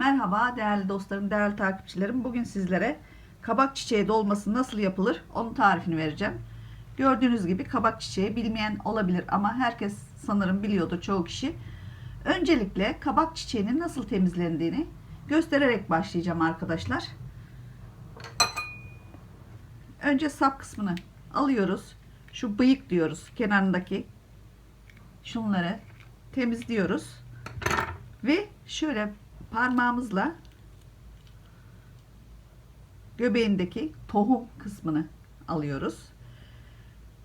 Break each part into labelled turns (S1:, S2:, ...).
S1: Merhaba değerli dostlarım, değerli takipçilerim. Bugün sizlere kabak çiçeği dolması nasıl yapılır onun tarifini vereceğim. Gördüğünüz gibi kabak çiçeği bilmeyen olabilir ama herkes sanırım biliyordur çoğu kişi. Öncelikle kabak çiçeğinin nasıl temizlendiğini göstererek başlayacağım arkadaşlar. Önce sap kısmını alıyoruz. Şu bıyık diyoruz kenarındaki şunları temizliyoruz. Ve şöyle parmağımızla göbeğindeki tohum kısmını alıyoruz.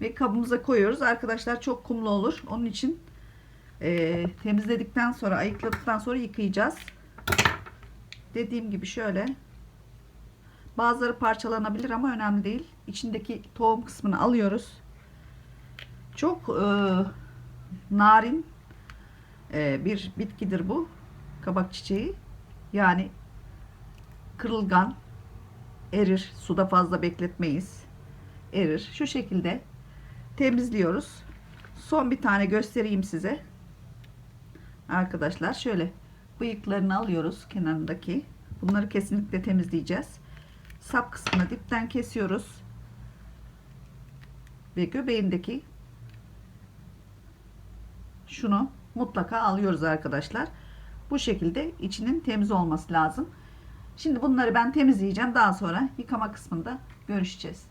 S1: Ve kabımıza koyuyoruz. Arkadaşlar çok kumlu olur. Onun için e, temizledikten sonra, ayıkladıktan sonra yıkayacağız. Dediğim gibi şöyle bazıları parçalanabilir ama önemli değil. İçindeki tohum kısmını alıyoruz. Çok e, narin e, bir bitkidir bu kabak çiçeği. Yani kırılgan erir. Suda fazla bekletmeyiz. Erir. Şu şekilde temizliyoruz. Son bir tane göstereyim size. Arkadaşlar şöyle bıyıklarını alıyoruz kenarındaki. Bunları kesinlikle temizleyeceğiz. Sap kısmını dipten kesiyoruz. Ve göbeğindeki şunu mutlaka alıyoruz arkadaşlar. Bu şekilde içinin temiz olması lazım. Şimdi bunları ben temizleyeceğim. Daha sonra yıkama kısmında görüşeceğiz.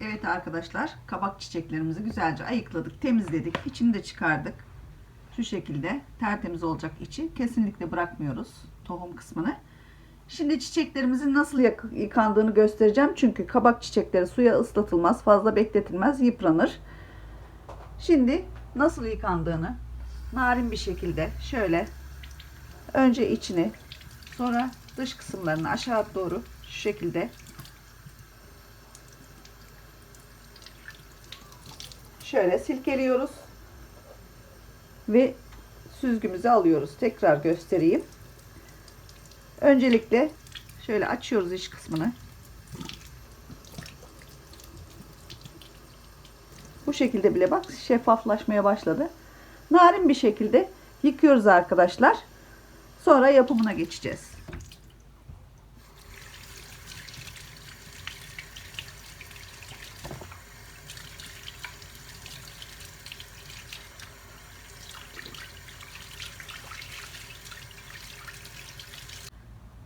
S1: Evet arkadaşlar kabak çiçeklerimizi güzelce ayıkladık, temizledik. İçini de çıkardık. Şu şekilde tertemiz olacak içi. Kesinlikle bırakmıyoruz tohum kısmını. Şimdi çiçeklerimizin nasıl yıkandığını göstereceğim. Çünkü kabak çiçekleri suya ıslatılmaz, fazla bekletilmez, yıpranır. Şimdi nasıl yıkandığını narin bir şekilde şöyle önce içini sonra dış kısımlarını aşağı doğru şu şekilde şöyle silkeliyoruz ve süzgümüzü alıyoruz. Tekrar göstereyim. Öncelikle şöyle açıyoruz iç kısmını. Bu şekilde bile bak şeffaflaşmaya başladı. Narin bir şekilde yıkıyoruz arkadaşlar. Sonra yapımına geçeceğiz.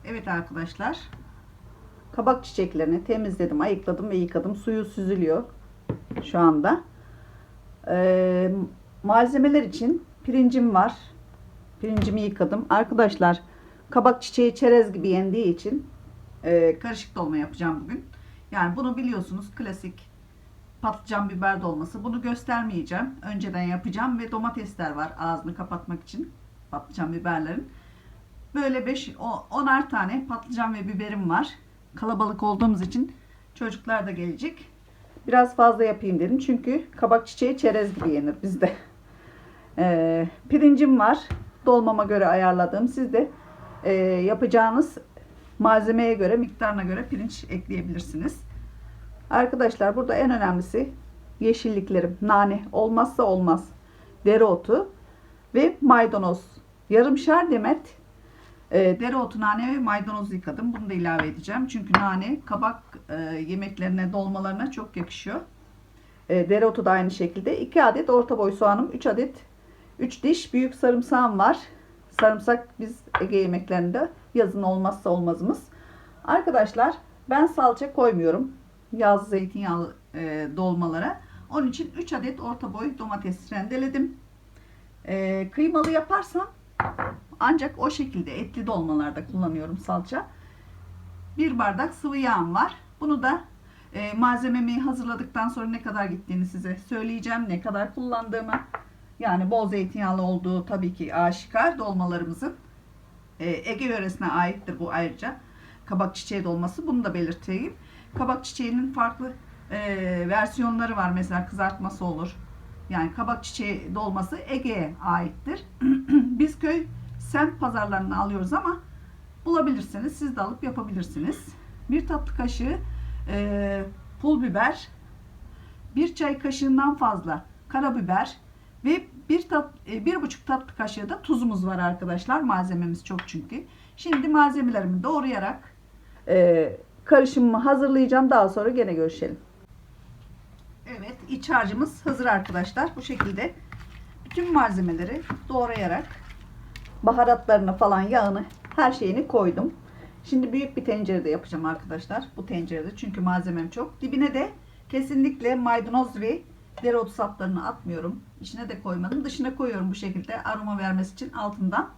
S1: Evet arkadaşlar. Kabak çiçeklerini temizledim, ayıkladım ve yıkadım. Suyu süzülüyor şu anda. Ee, malzemeler için pirincim var. Pirincimi yıkadım. Arkadaşlar kabak çiçeği çerez gibi yendiği için e, karışık dolma yapacağım bugün. Yani bunu biliyorsunuz klasik patlıcan biber dolması. Bunu göstermeyeceğim. Önceden yapacağım ve domatesler var ağzını kapatmak için patlıcan biberlerin. Böyle 5 10'ar tane patlıcan ve biberim var. Kalabalık olduğumuz için çocuklar da gelecek. Biraz fazla yapayım dedim. Çünkü kabak çiçeği çerez gibi yenir bizde. Ee, pirincim var. Dolmama göre ayarladığım. Siz de e, yapacağınız malzemeye göre, miktarına göre pirinç ekleyebilirsiniz. Arkadaşlar burada en önemlisi yeşilliklerim. Nane olmazsa olmaz. Dereotu ve maydanoz. Yarımşar demet e, dereotu, nane ve maydanoz yıkadım. Bunu da ilave edeceğim. Çünkü nane kabak e, yemeklerine, dolmalarına çok yakışıyor. E, dereotu da aynı şekilde. 2 adet orta boy soğanım, 3 adet 3 diş büyük sarımsağım var. Sarımsak biz Ege yemeklerinde yazın olmazsa olmazımız. Arkadaşlar ben salça koymuyorum. Yaz zeytinyağlı e, dolmalara. Onun için 3 adet orta boy domates rendeledim. E, kıymalı yaparsam ancak o şekilde etli dolmalarda kullanıyorum salça. Bir bardak sıvı yağım var. Bunu da e, malzememi hazırladıktan sonra ne kadar gittiğini size söyleyeceğim. Ne kadar kullandığımı. Yani bol zeytinyağlı olduğu tabii ki aşikar dolmalarımızın. E, Ege yöresine aittir bu ayrıca. Kabak çiçeği dolması. Bunu da belirteyim. Kabak çiçeğinin farklı e, versiyonları var. Mesela kızartması olur. Yani kabak çiçeği dolması Ege'ye aittir. Biz köy semt pazarlarını alıyoruz ama bulabilirsiniz. Siz de alıp yapabilirsiniz. Bir tatlı kaşığı e, pul biber, bir çay kaşığından fazla karabiber ve Bir, tat, e, bir buçuk tatlı kaşığı da tuzumuz var arkadaşlar. Malzememiz çok çünkü. Şimdi malzemelerimi doğrayarak e, karışımımı hazırlayacağım. Daha sonra gene görüşelim. Evet iç harcımız hazır arkadaşlar. Bu şekilde bütün malzemeleri doğrayarak baharatlarını falan yağını her şeyini koydum. Şimdi büyük bir tencerede yapacağım arkadaşlar. Bu tencerede çünkü malzemem çok. Dibine de kesinlikle maydanoz ve dereotu saplarını atmıyorum. İçine de koymadım. Dışına koyuyorum bu şekilde aroma vermesi için altından.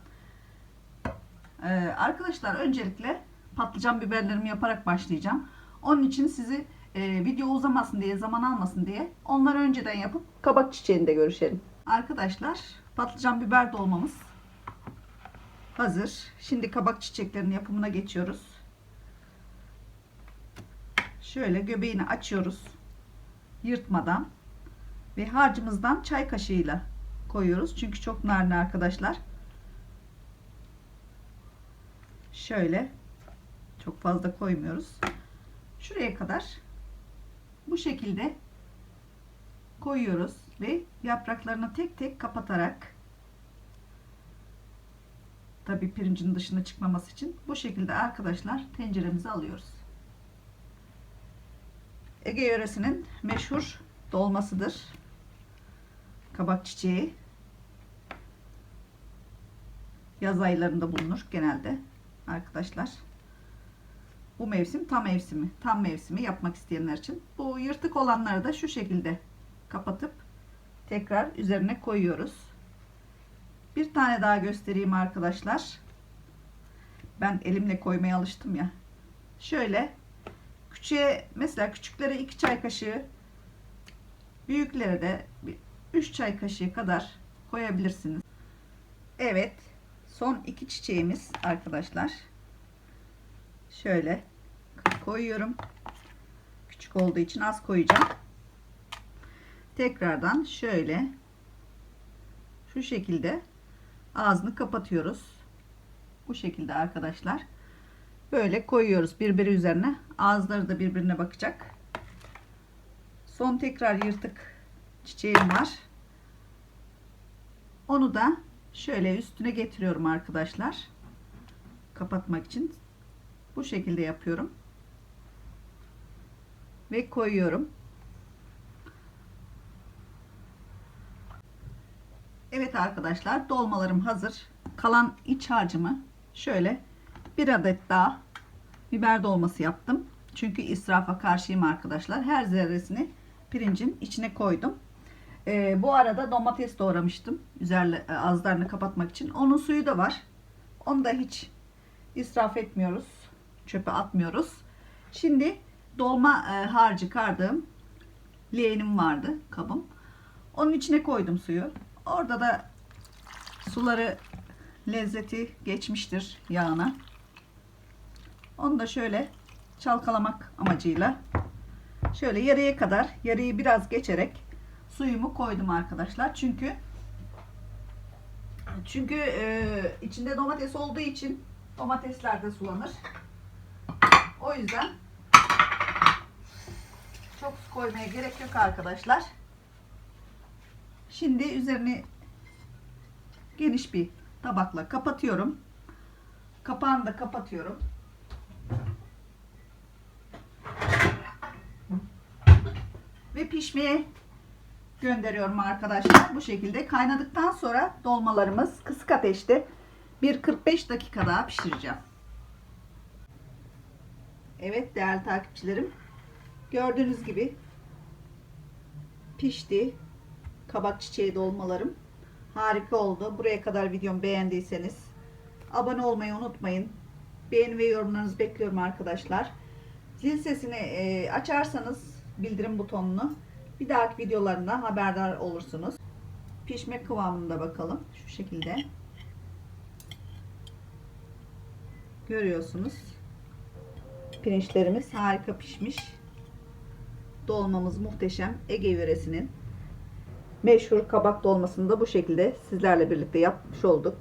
S1: Ee, arkadaşlar öncelikle patlıcan biberlerimi yaparak başlayacağım. Onun için sizi e, video uzamasın diye, zaman almasın diye onları önceden yapıp kabak çiçeğinde görüşelim. Arkadaşlar patlıcan biber dolmamız hazır. Şimdi kabak çiçeklerinin yapımına geçiyoruz. Şöyle göbeğini açıyoruz. Yırtmadan ve harcımızdan çay kaşığıyla koyuyoruz. Çünkü çok narin arkadaşlar. Şöyle çok fazla koymuyoruz. Şuraya kadar bu şekilde koyuyoruz ve yapraklarını tek tek kapatarak tabi pirincin dışına çıkmaması için bu şekilde arkadaşlar tenceremize alıyoruz. Ege yöresinin meşhur dolmasıdır. Kabak çiçeği. Yaz aylarında bulunur genelde arkadaşlar. Bu mevsim tam mevsimi. Tam mevsimi yapmak isteyenler için. Bu yırtık olanları da şu şekilde kapatıp tekrar üzerine koyuyoruz. Bir tane daha göstereyim arkadaşlar. Ben elimle koymaya alıştım ya. Şöyle küçüğe mesela küçüklere 2 çay kaşığı büyüklere de 3 çay kaşığı kadar koyabilirsiniz. Evet. Son iki çiçeğimiz arkadaşlar. Şöyle koyuyorum. Küçük olduğu için az koyacağım. Tekrardan şöyle şu şekilde ağzını kapatıyoruz. Bu şekilde arkadaşlar. Böyle koyuyoruz birbiri üzerine. Ağızları da birbirine bakacak. Son tekrar yırtık çiçeğim var. Onu da şöyle üstüne getiriyorum arkadaşlar. Kapatmak için. Bu şekilde yapıyorum. Ve koyuyorum. Evet arkadaşlar dolmalarım hazır. Kalan iç harcımı şöyle bir adet daha biber dolması yaptım. Çünkü israfa karşıyım arkadaşlar. Her zerresini pirincin içine koydum. Ee, bu arada domates doğramıştım. Üzerle e, ağızlarını kapatmak için. Onun suyu da var. Onu da hiç israf etmiyoruz. Çöpe atmıyoruz. Şimdi dolma e, harcı kardığım leğenim vardı kabım. Onun içine koydum suyu. Orada da suları lezzeti geçmiştir yağına. Onu da şöyle çalkalamak amacıyla şöyle yarıya kadar yarıyı biraz geçerek suyumu koydum arkadaşlar. Çünkü çünkü e, içinde domates olduğu için domatesler de sulanır. O yüzden çok su koymaya gerek yok arkadaşlar. Şimdi üzerini geniş bir tabakla kapatıyorum. Kapağını da kapatıyorum. Ve pişmeye gönderiyorum arkadaşlar. Bu şekilde kaynadıktan sonra dolmalarımız kısık ateşte bir 45 dakika daha pişireceğim. Evet değerli takipçilerim. Gördüğünüz gibi pişti. Kabak çiçeği dolmalarım. Harika oldu. Buraya kadar videomu beğendiyseniz abone olmayı unutmayın. Beğeni ve yorumlarınızı bekliyorum arkadaşlar. Zil sesini e, açarsanız bildirim butonunu bir dahaki videolarından haberdar olursunuz. Pişme kıvamında bakalım. Şu şekilde. Görüyorsunuz. Pirinçlerimiz harika pişmiş. Dolmamız muhteşem. Ege yöresinin meşhur kabak dolmasını da bu şekilde sizlerle birlikte yapmış olduk.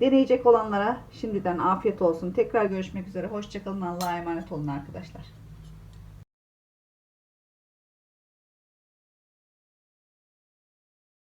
S1: Deneyecek olanlara şimdiden afiyet olsun. Tekrar görüşmek üzere. Hoşçakalın. Allah'a emanet olun arkadaşlar.